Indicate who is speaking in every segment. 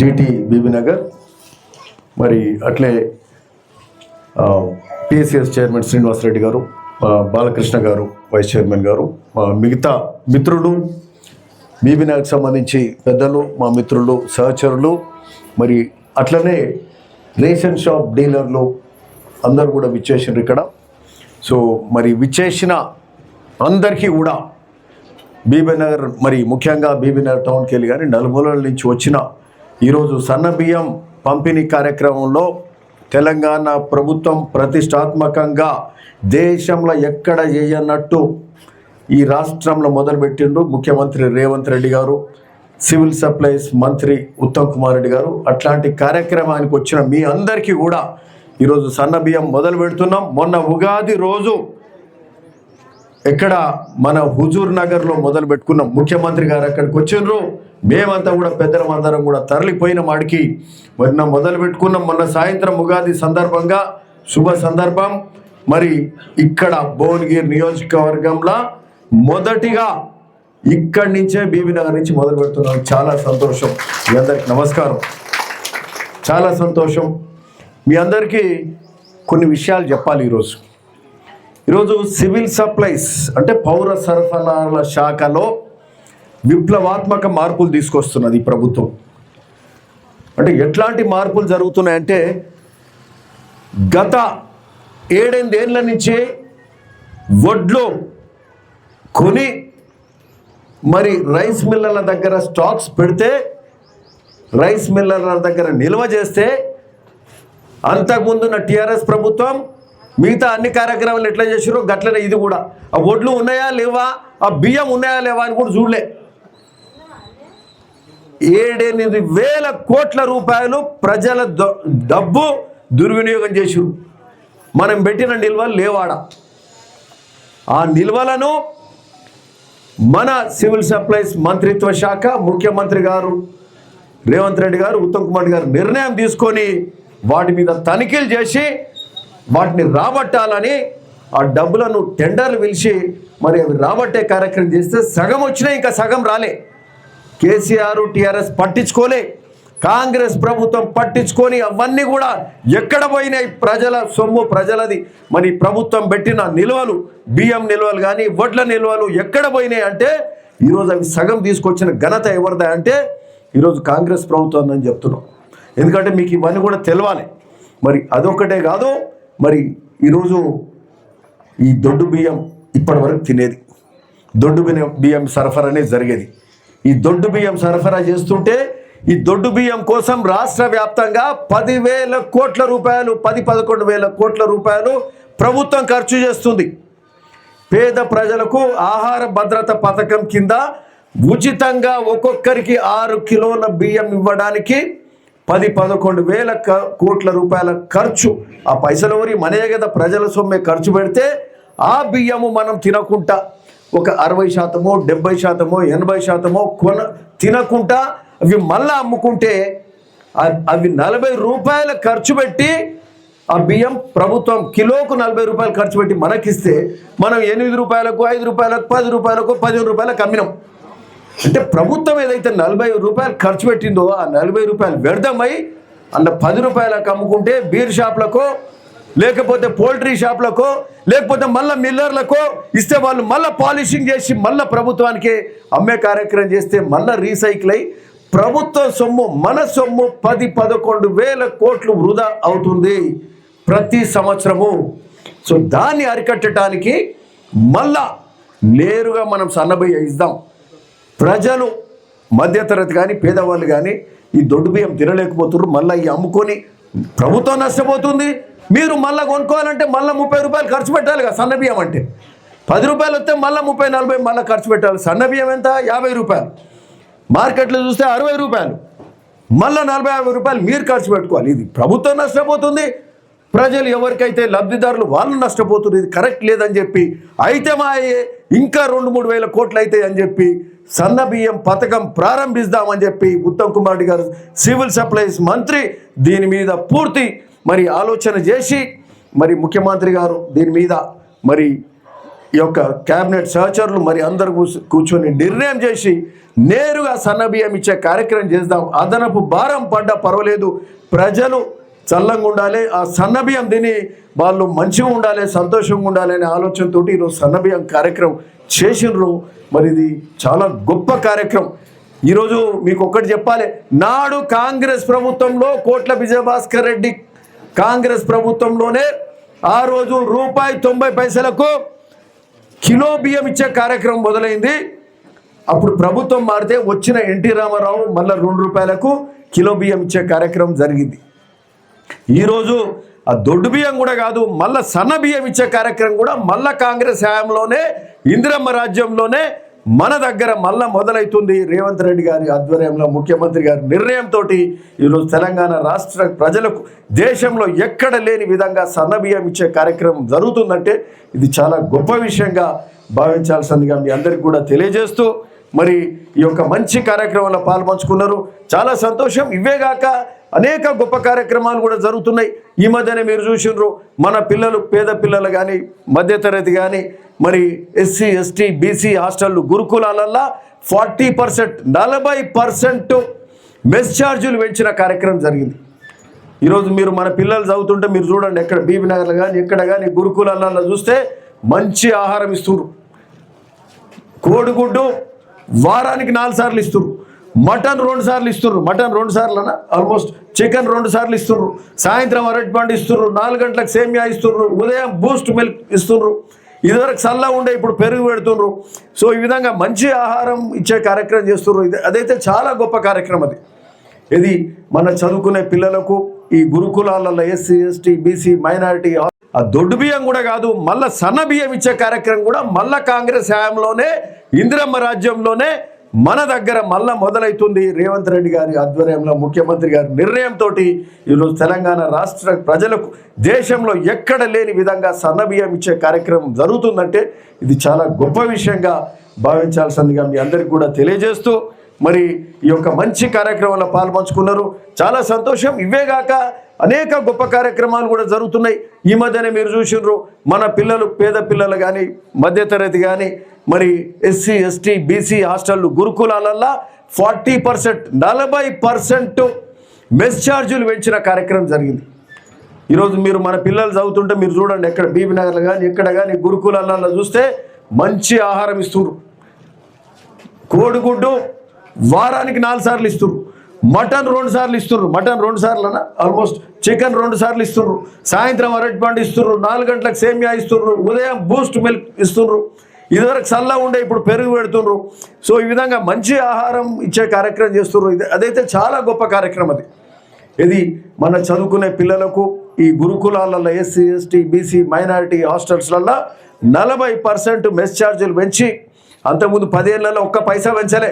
Speaker 1: DT BB Nagar. మరి అట్లే PSCS chairman Srinivasa Reddy గారు బాలకృష్ణ గారు వైస్ చైర్మన్ గారు మా మిగతా మిత్రులు బీబీ నగర్కి సంబంధించి పెద్దలు మా మిత్రులు సహచరులు మరి అట్లనే రేషన్ షాప్ డీలర్లు అందరు కూడా విచ్చేసారు ఇక్కడ. సో మరి విచ్చేసిన అందరికీ కూడా బీబీనగర్ మరి ముఖ్యంగా బీబీనగర్ టౌన్కి వెళ్ళి కానీ నలుమూలల నుంచి వచ్చిన ఈరోజు సన్న బియ్యం పంపిణీ కార్యక్రమంలో తెలంగాణ ప్రభుత్వం ప్రతిష్టాత్మకంగా దేశంలో ఎక్కడ చేయనట్టు ఈ రాష్ట్రంలో మొదలుపెట్టిండ్రు ముఖ్యమంత్రి రేవంత్ రెడ్డి గారు సివిల్ సప్లైస్ మంత్రి ఉత్తమ్ కుమార్ రెడ్డి గారు. అట్లాంటి కార్యక్రమానికి వచ్చిన మీ అందరికీ కూడా ఈరోజు సన్న బియ్యం మొదలు పెడుతున్నాం. మొన్న ఉగాది రోజు ఎక్కడ మన హుజూర్ నగర్లో మొదలు పెట్టుకున్నాం ముఖ్యమంత్రి గారు అక్కడికి వచ్చిండ్రు. మేమంతా కూడా పెద్దలం అందరం కూడా తరలిపోయిన మాడికి మొన్న మొదలు పెట్టుకున్నాం మొన్న సాయంత్రం ఉగాది సందర్భంగా శుభ సందర్భం. మరి ఇక్కడ భువనగిరి నియోజకవర్గంలో మొదటిగా ఇక్కడి నుంచే బీబీనగర్ నుంచి మొదలు పెడుతున్నాం. చాలా సంతోషం. మీ అందరికి నమస్కారం. చాలా సంతోషం. మీ అందరికీ కొన్ని విషయాలు చెప్పాలి ఈరోజు. ఈరోజు సివిల్ సప్లైస్ అంటే పౌర సరఫరాల శాఖలో విప్లవాత్మక మార్పులు తీసుకొస్తున్నది ఈ ప్రభుత్వం. అంటే ఎట్లాంటి మార్పులు జరుగుతున్నాయంటే గత ఏడెనిమిదేళ్ళ నుంచి వడ్లు కొని మరి రైస్ మిల్లర్ల దగ్గర స్టాక్స్ పెడితే రైస్ మిల్లర్ల దగ్గర నిల్వ చేస్తే అంతకుముందున్న టీఆర్ఎస్ ప్రభుత్వం మిగతా అన్ని కార్యక్రమాలు ఎట్లా చేసారో గట్లనే ఇది కూడా. ఆ ఒడ్లు ఉన్నాయా లేవా? ఆ బియ్యం ఉన్నాయా లేవా అని కూడా చూడలే. ఏడెనిమిది వేల కోట్ల రూపాయలు ప్రజల ద- డబ్బు దుర్వినియోగం చేసిరు మనం పెట్టిన నిల్వలు లేవాడ. ఆ నిల్వలను మన సివిల్ సప్లైస్ మంత్రిత్వ శాఖ ముఖ్యమంత్రి గారు రేవంత్ రెడ్డి గారు ఉత్తమ్ కుమార్ గారు నిర్ణయం తీసుకొని వాటి మీద తనిఖీలు చేసి వాటిని రాబట్టాలని ఆ డబ్బులను టెండర్లు పిలిచి మరి అవి రాబట్టే కార్యక్రమం చేస్తే సగం వచ్చినాయి ఇంకా సగం రాలే. కేసీఆర్ టీఆర్ఎస్ పట్టించుకోలే. కాంగ్రెస్ ప్రభుత్వం పట్టించుకొని అవన్నీ కూడా ఎక్కడ పోయినాయి? ప్రజల సొమ్ము ప్రజలది. మరి ప్రభుత్వం పెట్టిన నిల్వలు బియ్యం నిల్వలు కానీ వడ్ల నిల్వలు ఎక్కడ పోయినాయి అంటే ఈరోజు అవి సగం తీసుకొచ్చిన ఘనత ఎవరిదా అంటే ఈరోజు కాంగ్రెస్ ప్రభుత్వం అని చెప్తున్నాం. ఎందుకంటే మీకు ఇవన్నీ కూడా తెలవాలి. మరి అదొక్కటే కాదు మరి ఈరోజు ఈ దొడ్డు బియ్యం ఇప్పటి వరకు తినేది. దొడ్డు బియ్యం బియ్యం సరఫరా అనేది జరిగేది. ఈ దొడ్డు బియ్యం సరఫరా చేస్తుంటే ఈ దొడ్డు బియ్యం కోసం రాష్ట్ర వ్యాప్తంగా పదివేల కోట్ల రూపాయలు పది పదకొండు వేల కోట్ల రూపాయలు ప్రభుత్వం ఖర్చు చేస్తుంది. పేద ప్రజలకు ఆహార భద్రత పథకం కింద ఉచితంగా ఒక్కొక్కరికి ఆరు కిలోల బియ్యం ఇవ్వడానికి పది పదకొండు వేల కోట్ల రూపాయల ఖర్చు. ఆ పైసలు ఎవరి మనే కదా ప్రజల సొమ్మే ఖర్చు పెడితే ఆ బియ్యము మనం తినకుండా ఒక అరవై శాతమో డెబ్బై శాతమో ఎనభై శాతమో కొన తినకుండా అవి మళ్ళీ అమ్ముకుంటే అవి నలభై రూపాయల ఖర్చు పెట్టి ఆ బియ్యం ప్రభుత్వం కిలోకు నలభై రూపాయలు ఖర్చు పెట్టి మనకిస్తే మనం ఎనిమిది రూపాయలకు ఐదు రూపాయలకు పది రూపాయలకు పదిహేను రూపాయలకు అమ్మినాం. అంటే ప్రభుత్వం ఏదైతే నలభై రూపాయలు ఖర్చు పెట్టిందో ఆ నలభై రూపాయలు వ్యర్థమై అన్న పది రూపాయలకు అమ్ముకుంటే బీర్ షాప్లకు లేకపోతే పోల్ట్రీ షాప్లకో లేకపోతే మళ్ళీ మిల్లర్లకో ఇస్తే వాళ్ళు మళ్ళీ పాలిషింగ్ చేసి మళ్ళీ ప్రభుత్వానికి అమ్మే కార్యక్రమం చేస్తే మళ్ళీ రీసైకిల్ అయి ప్రభుత్వ సొమ్ము మన సొమ్ము పది పదకొండు వేల కోట్లు వృధా అవుతుంది ప్రతి సంవత్సరము. సో దాన్ని అరికట్టడానికి మళ్ళా నేరుగా మనం సన్నబియ్య ఇద్దాం ప్రజలు మధ్యతరగతి కానీ పేదవాళ్ళు కానీ ఈ దొడ్డు బియ్యం తినలేకపోతున్నారు. మళ్ళీ ఈ అమ్ముకొని ప్రభుత్వం నష్టపోతుంది మీరు మళ్ళీ కొనుక్కోవాలంటే మళ్ళీ ముప్పై రూపాయలు ఖర్చు పెట్టాలి కదా సన్న బియ్యం అంటే. పది రూపాయలు వస్తే మళ్ళీ ముప్పై నలభై మళ్ళీ ఖర్చు పెట్టాలి. సన్న బియ్యం ఎంత? యాభై రూపాయలు. మార్కెట్లో చూస్తే అరవై రూపాయలు. మళ్ళీ నలభై యాభై రూపాయలు మీరు ఖర్చు పెట్టుకోవాలి. ఇది ప్రభుత్వం నష్టపోతుంది. ప్రజలు ఎవరికైతే లబ్ధిదారులు వాళ్ళు నష్టపోతున్నారు ఇది కరెక్ట్ లేదని చెప్పి అయితే మా ఇంకా రెండు మూడు వేల కోట్లు అవుతాయి అని చెప్పి సన్న బియ్యం పథకం ప్రారంభిస్తామని చెప్పి ఉత్తమ్ కుమార్ రెడ్డి గారు సివిల్ సప్లైస్ మంత్రి దీని మీద పూర్తి మరి ఆలోచన చేసి మరి ముఖ్యమంత్రి గారు దీని మీద మరి ఈ యొక్క క్యాబినెట్ సహచరులు మరి అందరు కూర్చు- కూర్చొని నిర్ణయం చేసి నేరుగా సన్నబియ్యం ఇచ్చే కార్యక్రమం చేద్దాం. అదనపు భారం పడ్డా పర్వాలేదు. ప్రజలు చల్లంగా ఉండాలి. ఆ సన్నబియ్యం తిని వాళ్ళు మంచిగా ఉండాలి సంతోషంగా ఉండాలి అనే ఆలోచనతో ఈరోజు సన్నబియ్యం కార్యక్రమం చేసినారు మరి ఇది చాలా గొప్ప కార్యక్రమం. ఈరోజు మీకు ఒకటి చెప్పాలి. నాడు కాంగ్రెస్ ప్రభుత్వంలో కోట్ల విజయభాస్కర్ రెడ్డి కాంగ్రెస్ ప్రభుత్వంలోనే ఆ రోజు రూపాయి తొంభై పైసలకు కిలో బియ్యం ఇచ్చే కార్యక్రమం మొదలైంది. అప్పుడు ప్రభుత్వం మారితే వచ్చిన ఎన్టీ రామారావు మళ్ళీ రెండు రూపాయలకు కిలో బియ్యం ఇచ్చే కార్యక్రమం జరిగింది. ఈరోజు ఆ దొడ్డు బియ్యం కూడా కాదు మళ్ళా సన్న బియ్యం ఇచ్చే కార్యక్రమం కూడా మళ్ళా కాంగ్రెస్ హయాంలోనే ఇందిరమ్మ రాజ్యంలోనే మన దగ్గర మళ్ళా మొదలవుతుంది రేవంత్ రెడ్డి గారి ఆధ్వర్యంలో ముఖ్యమంత్రి గారి నిర్ణయంతో ఈరోజు తెలంగాణ రాష్ట్ర ప్రజలకు దేశంలో ఎక్కడ లేని విధంగా సన్నబియ్యం ఇచ్చే కార్యక్రమం జరుగుతుందంటే ఇది చాలా గొప్ప విషయంగా భావించాల్సిందిగా మీ అందరికి కూడా తెలియజేస్తూ మరి ఈ యొక్క మంచి కార్యక్రమంలో పాల్పంచుకున్నారు. చాలా సంతోషం. ఇవేగాక అనేక గొప్ప కార్యక్రమాలు కూడా జరుగుతున్నాయి. ఈ మధ్యనే మీరు చూసినారు మన పిల్లలు పేద పిల్లలు కానీ మధ్యతరగతి కానీ మరి ఎస్సీ ఎస్టీ బీసీ హాస్టళ్ళు గురుకులాలల్లా ఫార్టీ పర్సెంట్ నలభై పర్సెంట్ మెస్ ఛార్జీలు పెంచిన కార్యక్రమం జరిగింది. ఈరోజు మీరు మన పిల్లలు చదువుతుంటే మీరు చూడండి ఎక్కడ బీబీ నగర్లో కానీ ఎక్కడ కానీ గురుకులాలలో చూస్తే మంచి ఆహారం ఇస్తున్నారు కోడిగుడ్డు వారానికి నాలుగు సార్లు ఇస్తున్నారు మటన్ రెండు సార్లు ఇస్తున్నారు మటన్ రెండు సార్లు అన్న ఆల్మోస్ట్ చికెన్ రెండు సార్లు ఇస్తున్నారు సాయంత్రం అరటి పండు ఇస్తున్నారు నాలుగు గంటలకు సేమియా ఇస్తున్నారు ఉదయం బూస్ట్ మిల్క్ ఇస్తున్నారు ఇదివరకు చల్లగా ఉండే ఇప్పుడు పెరుగు పెడుతుండ్రు. సో ఈ విధంగా మంచి ఆహారం ఇచ్చే కార్యక్రమం చేస్తున్నారు ఇది అదైతే చాలా గొప్ప కార్యక్రమం అది. ఇది మన చదువుకునే పిల్లలకు ఈ గురుకులాలలో ఎస్సీ ఎస్టీ బీసీ మైనారిటీ ఆ దొడ్డు బియ్యం కూడా కాదు మళ్ళా సన్న బియ్యం ఇచ్చే కార్యక్రమం కూడా మళ్ళా కాంగ్రెస్ హయాంలోనే ఇందిరమ్మ రాజ్యంలోనే మన దగ్గర మళ్ళా మొదలవుతుంది రేవంత్ రెడ్డి గారి ఆధ్వర్యంలో ముఖ్యమంత్రి గారి నిర్ణయంతో ఈరోజు తెలంగాణ రాష్ట్ర ప్రజలకు దేశంలో ఎక్కడ లేని విధంగా సన్నబియ్యం ఇచ్చే కార్యక్రమం జరుగుతుందంటే ఇది చాలా గొప్ప విషయంగా భావించాల్సిందిగా మీ అందరికి కూడా తెలియజేస్తూ మరి ఈ యొక్క మంచి కార్యక్రమంలో పాల్పంచుకున్నారు. చాలా సంతోషం. ఇవేగాక అనేక గొప్ప కార్యక్రమాలు కూడా జరుగుతున్నాయి. ఈ మధ్యనే మీరు చూసినారు మన పిల్లలు పేద పిల్లలు కానీ మధ్యతరగతి కానీ మరి ఎస్సీ ఎస్టీ బీసీ హాస్టళ్ళు గురుకులాలల్లో ఫార్టీ పర్సెంట్ నలభై పర్సెంట్ మెస్ ఛార్జీలు పెంచిన కార్యక్రమం జరిగింది. ఈరోజు మీరు మన పిల్లలు చదువుతుంటే మీరు చూడండి ఎక్కడ బీబీ నగర్లో కానీ ఎక్కడ కానీ గురుకులాలలో చూస్తే మంచి ఆహారం ఇస్తున్నారు కోడిగుడ్డు వారానికి నాలుగు సార్లు ఇస్తున్నారు మటన్ రెండు సార్లు ఇస్తున్నారు మటన్ రెండు సార్లు అన్న ఆల్మోస్ట్ చికెన్ రెండు సార్లు ఇస్తున్నారు సాయంత్రం అరటి పండు ఇస్తున్నారు నాలుగు గంటలకు సేమియా ఇస్తున్నారు ఉదయం బూస్ట్ మిల్క్ ఇస్తున్నారు ఇదివరకు చల్లగా ఉండే ఇప్పుడు పెరుగు పెడుతున్నారు సో ఈ విధంగా మంచి ఆహారం ఇచ్చే కార్యక్రమం చేస్తున్నారు ఇది అదైతే చాలా గొప్ప కార్యక్రమం అది. ఇది మన చదువుకునే పిల్లలకు ఈ గురుకులాలలో ఎస్సీ ఎస్టీ బీసీ మైనారిటీ హాస్టల్స్లలో నలభై పర్సెంట్ మెస్ ఛార్జీలు పెంచి అంతకుముందు పదేళ్ళలో ఒక్క పైసా పెంచలే.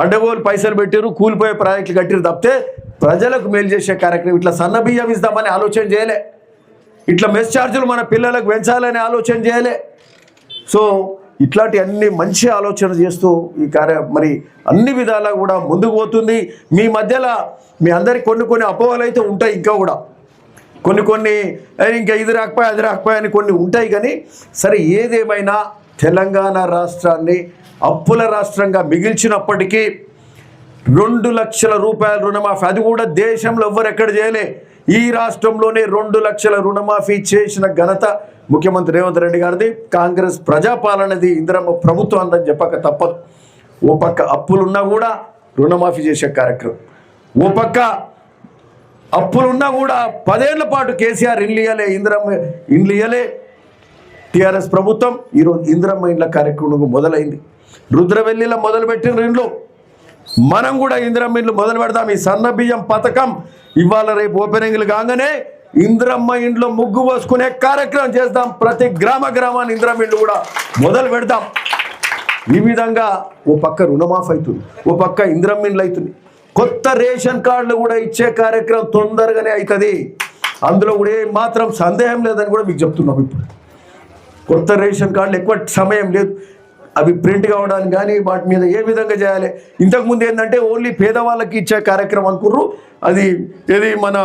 Speaker 1: అడ్డగోలు పైసలు పెట్టారు కూలిపోయే ప్రాజెక్టులు కట్టిరు తప్పితే ప్రజలకు మేలు చేసే కార్యక్రమం. ఇట్లా సన్న బియ్యం ఇస్తామని ఆలోచన చేయలే. ఇట్లా మెస్ ఛార్జీలు మన పిల్లలకు పెంచాలని ఆలోచన చేయలే. సో ఇట్లాంటి అన్ని మంచి ఆలోచన చేస్తూ ఈ కార్య మరి అన్ని విధాలా కూడా ముందుకు పోతుంది. మీ మధ్యలో మీ అందరికి కొన్ని కొన్ని అపోహలు అయితే ఉంటాయి ఇంకా కూడా. కొన్ని కొన్ని ఇంకా ఇది రాకపోయా అది రాకపోయా అని కొన్ని ఉంటాయి కానీ సరే ఏదేమైనా తెలంగాణ రాష్ట్రాన్ని అప్పుల రాష్ట్రంగా మిగిల్చినప్పటికీ రెండు లక్షల రూపాయల రుణమాఫీ అది కూడా దేశంలో ఎవ్వరు ఎక్కడ చేయలే. ఈ రాష్ట్రంలోనే రెండు లక్షల రుణమాఫీ చేసిన ఘనత ముఖ్యమంత్రి రేవంత్ రెడ్డి గారిది. కాంగ్రెస్ ప్రజాపాలనది ఇందిరమ్మ ప్రభుత్వం అందని చెప్పక తప్పదు. ఓ పక్క అప్పులున్నా కూడా రుణమాఫీ చేసే కార్యక్రమం. ఓ పక్క అప్పులున్నా కూడా పదేళ్ళ పాటు కేసీఆర్ ఇండ్లు ఇందిరమ్మ ఇండ్లు టీఆర్ఎస్ ప్రభుత్వం ఈరోజు ఇందిరమ్మ ఇండ్ల కార్యక్రమం మొదలైంది. రుద్రవెల్లిలో మొదలుపెట్టిన ఇండ్లు. మనం కూడా ఇందిరమ్మ ఇండ్లు మొదలు పెడదాం ఈ సన్న బియ్యం పథకం ఇవాళ రేపు ఓపెనింగ్లు కాగానే ఇందిరమ్మ ఇండ్లో ముగ్గు పోసుకునే కార్యక్రమం చేద్దాం. ప్రతి గ్రామ గ్రామాన్ని ఇందిరమ్మ ఇండ్లు కూడా మొదలు పెడదాం ఈ విధంగా ఓ పక్క రుణమాఫ్ అవుతుంది. ఓ పక్క ఇందిరమ్మ ఇండ్లు అవుతుంది. కొత్త రేషన్ కార్డులు కూడా ఇచ్చే కార్యక్రమం తొందరగానే అవుతుంది. అందులో కూడా ఏ మాత్రం సందేహం లేదని కూడా మీకు చెప్తున్నాం ఇప్పుడు. కొత్త రేషన్ కార్డులు ఎక్కువ సమయం లేదు. అవి ప్రింట్ కావడానికి కానీ వాటి మీద ఏ విధంగా చేయాలి? ఇంతకుముందు ఏంటంటే ఓన్లీ పేదవాళ్ళకి ఇచ్చే కార్యక్రమం అనుకుర్రు. అది ఏది మన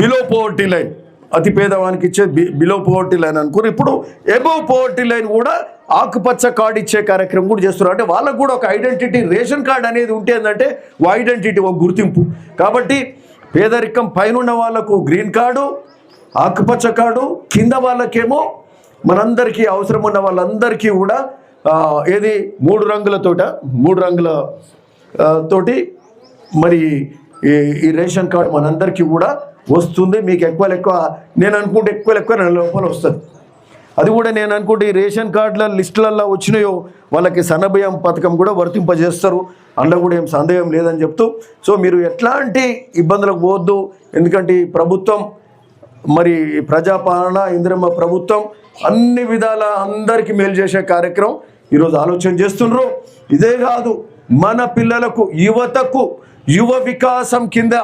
Speaker 1: బిలో పోవర్టీ లైన్ అతి పేదవానికి ఇచ్చే బిలో పోవర్టీ లైన్ అనుకుని ఇప్పుడు ఎబోవ్ పోవర్టీ లైన్ కూడా ఆకుపచ్చ కార్డు ఇచ్చే కార్యక్రమం కూడా చేస్తున్నారు అంటే వాళ్ళకు కూడా ఒక ఐడెంటిటీ రేషన్ కార్డు అనేది ఉంటే ఏంటంటే ఓ ఐడెంటిటీ ఒక గుర్తింపు. కాబట్టి పేదరికం పైన వాళ్ళకు గ్రీన్ కార్డు ఆకుపచ్చ కార్డు కింద వాళ్ళకేమో మనందరికీ అవసరం ఉన్న వాళ్ళందరికీ కూడా ఏది? మూడు రంగులతోట మూడు రంగుల తోటి మరి ఈ ఈ రేషన్ కార్డు మనందరికీ కూడా వస్తుంది. మీకు ఎక్కువ ఎక్కువ నేను అనుకుంటే ఎక్కువ ఎక్కువ నెల లోపల వస్తుంది. అది కూడా నేను అనుకుంటే ఈ రేషన్ కార్డుల లిస్టులల్లో వచ్చినాయో వాళ్ళకి సన్నభయం పథకం కూడా వర్తింపజేస్తారు. అందులో కూడా ఏం సందేహం లేదని చెప్తూ సో మీరు ఎట్లాంటి ఇబ్బందులకు పోవద్దు. ఎందుకంటే ఈ ప్రభుత్వం మరి ప్రజాపాలన ఇంద్రమ్మ ప్రభుత్వం అన్ని విధాల అందరికీ మేలు చేసే కార్యక్రమం. ఈరోజు ఆలోచన చేస్తుండ్రు. ఇదే కాదు మన పిల్లలకు యువతకు యువ వికాసం కింద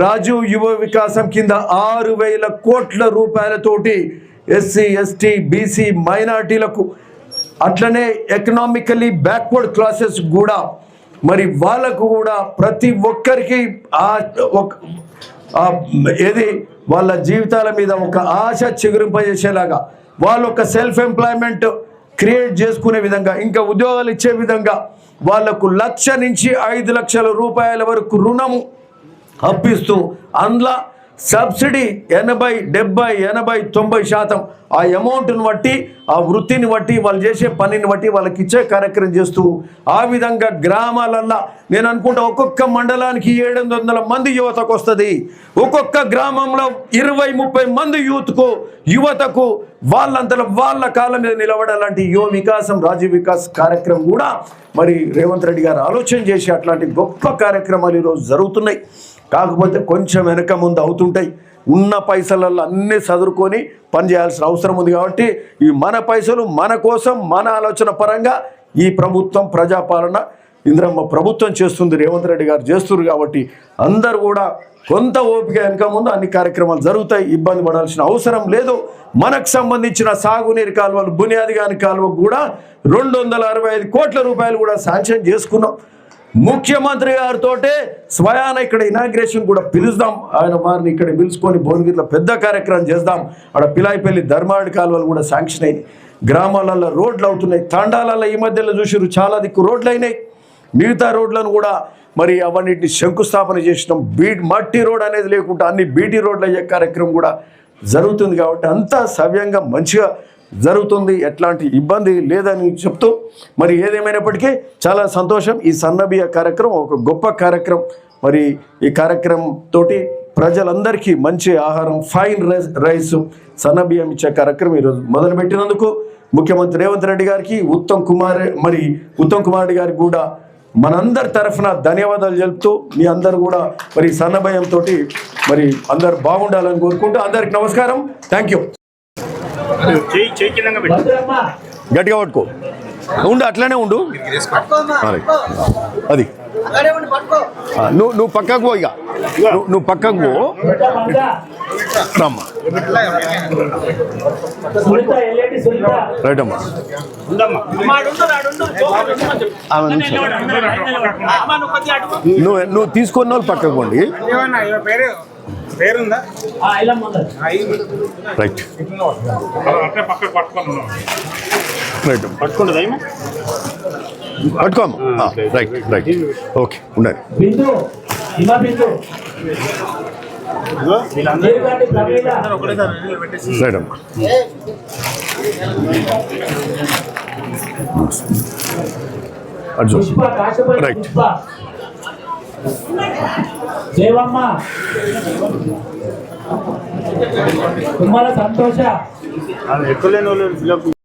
Speaker 1: రాజీవ్ యువ వికాసం కింద ఆరు వేల కోట్ల రూపాయలతోటి ఎస్సీ ఎస్టీ బీసీ మైనార్టీలకు అట్లనే ఎకనామికలీ బ్యాక్వర్డ్ క్లాసెస్ కూడా మరి వాళ్ళకు కూడా ప్రతి ఒక్కరికి ఒక ఏది వాళ్ళ జీవితాల మీద ఒక ఆశ చిగురింపజేసేలాగా వాళ్ళు ఒక సెల్ఫ్ ఎంప్లాయ్మెంట్ క్రియేట్ చేసుకునే విధంగా ఇంకా ఉద్యోగాలు ఇచ్చే విధంగా వాళ్ళకు లక్ష నుంచి ఐదు లక్షల రూపాయల వరకు రుణము అప్పిస్తూ అందులో సబ్సిడీ ఎనభై డెబ్బై ఎనభై తొంభై శాతం ఆ అమౌంట్ని బట్టి ఆ వృత్తిని బట్టి వాళ్ళు చేసే పనిని బట్టి వాళ్ళకి ఇచ్చే కార్యక్రమం చేస్తూ ఆ విధంగా గ్రామాలల్లో నేను అనుకుంటా ఒక్కొక్క మండలానికి ఏడు మంది యువతకు వస్తుంది. ఒక్కొక్క గ్రామంలో ఇరవై ముప్పై మంది యూత్కు యువతకు వాళ్ళంతలో వాళ్ళ కాలం మీద నిలబడాలంటే యువ వికాసం రాజీవ్ వికాస్ కార్యక్రమం కూడా మరి రేవంత్ రెడ్డి గారు ఆలోచన చేసి అట్లాంటి గొప్ప కార్యక్రమాలు ఈరోజు జరుగుతున్నాయి. కాకపోతే కొంచెం వెనక ముందు అవుతుంటాయి. ఉన్న పైసలలో అన్నీ చదువుకొని పనిచేయాల్సిన అవసరం ఉంది కాబట్టి ఈ మన పైసలు మన కోసం మన ఆలోచన పరంగా ఈ ప్రభుత్వం ప్రజాపాలన ఇంద్రమ్మ ప్రభుత్వం చేస్తుంది రేవంత్ రెడ్డి గారు చేస్తున్నారు కాబట్టి అందరు కూడా కొంత ఓపిక వెనక ముందు అన్ని కార్యక్రమాలు జరుగుతాయి ఇబ్బంది పడాల్సిన అవసరం లేదు. మనకు సంబంధించిన సాగునీరు కాలువలు బునియాది కాని కాలువ కూడా రెండు వందల అరవై ఐదు కోట్ల రూపాయలు కూడా శాంక్షన్ చేసుకున్నాం. ముఖ్యమంత్రి గారితోటే స్వయాన ఇక్కడ ఇనాగ్రేషన్ కూడా పిలుస్తాం ఆయన వారిని ఇక్కడ పిలుచుకొని భువనగిరిలో పెద్ద కార్యక్రమం చేద్దాం. అక్కడ పిలాయిపల్లి ధర్మారెడ్డి కాలువలు కూడా శాంక్షన్ అయినాయి. గ్రామాలలో రోడ్లు అవుతున్నాయి. తండాలలో ఈ మధ్యలో చూసిరు చాలా దిక్కు రోడ్లు అయినాయి మిగతా రోడ్లను కూడా మరి అవన్నిటిని శంకుస్థాపన చేసినాం. బీట్ మట్టి రోడ్ అనేది లేకుండా అన్ని బీటీ రోడ్లు అయ్యే కార్యక్రమం కూడా జరుగుతుంది కాబట్టి అంతా సవ్యంగా మంచిగా జరుగుతుంది. ఎట్లాంటి ఇబ్బంది లేదని చెప్తూ మరి ఏదేమైనప్పటికీ చాలా సంతోషం. ఈ సన్నబియ కార్యక్రమం ఒక గొప్ప కార్యక్రమం. మరి ఈ కార్యక్రమం తోటి ప్రజలందరికీ మంచి ఆహారం ఫైన్ రైస్ రైస్ సన్నబియ్యం ఇచ్చే కార్యక్రమం ఈరోజు మొదలుపెట్టినందుకు ముఖ్యమంత్రి రేవంత్ రెడ్డి గారికి ఉత్తమ్ కుమార్ మరి ఉత్తమ్ కుమార్ రెడ్డి గారికి కూడా మనందరి తరఫున ధన్యవాదాలు తెలుపుతూ మీ అందరు కూడా మరి సన్నభయంతో మరి అందరు బాగుండాలని కోరుకుంటూ అందరికి నమస్కారం. థ్యాంక్ యూ గట్టిగా పట్టుకో. ఉండు అట్లనే ఉండు. అది. నువ్వు నువ్వు పక్కకు పో ఇక. నువ్వు- నువ్వు పక్కకు పో. రమ్మా. రైట్ అమ్మా. నువ్వు నువ్వు తీసుకున్న వాళ్ళు పక్కకు పోండి.
Speaker 2: ఏమన్నా ఇవ పేరు పేరుందా?
Speaker 3: ఆ ఇలా ముందర
Speaker 1: రైట్. పట్టుకోమ్మా. Right right. ఓకే ఉండండి. రైట్
Speaker 3: దేవమ్మ. తుమ్మల సంతోష.
Speaker 2: ఎక్కువ లేని వాళ్ళు